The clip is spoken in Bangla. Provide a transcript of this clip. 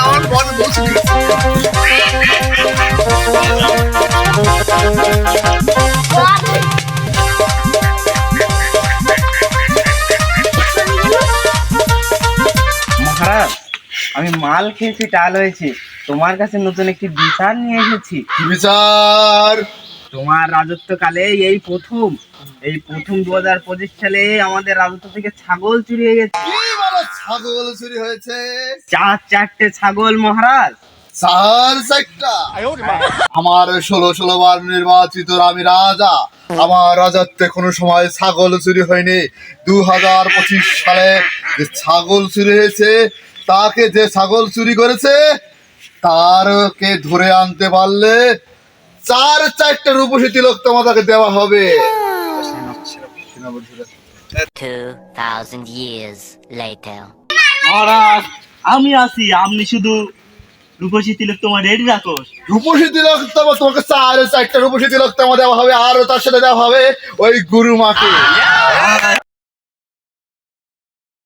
আমার মন বসে মহারাজ আমি মাল খেয়েছি টাল হয়েছি। তোমার কাছে নতুন একটি বিচার নিয়ে এসেছি। বিচার! তোমার রাজত্বকালে এই প্রথম এই প্রথম দু হাজার পঁচিশ সালে আমাদের রাজত্ব থেকে ছাগল চুরি হয়ে গেছে ছাগল চুরি হয়েছে। চার চারটে ছাগল মহারাজ। চার চারটা। আমার ষোলো ষোলো বার নির্বাচিত আমি রাজা আমার রাজত্বে কোনো সময় ছাগল চুরি হয়নি। দু হাজার পঁচিশ সালে যে ছাগল চুরি হয়েছে তাকে যে ছাগল চুরি করেছে তারকে ধরে আনতে পারলে চার চারটা রূপসী তিলক তোমাকে দেওয়া হবে। 2,000 years later. মহারাজ আমি আছি আপনি শুধু রূপসী তিলক তোমার রেডি রাখো। রূপসী তিলক তোমার তোমাকে আরও চারটা রূপসী তিলক তোমার দেওয়া হবে আর তার সাথে দেওয়া হবে ওই গুরু মাকে।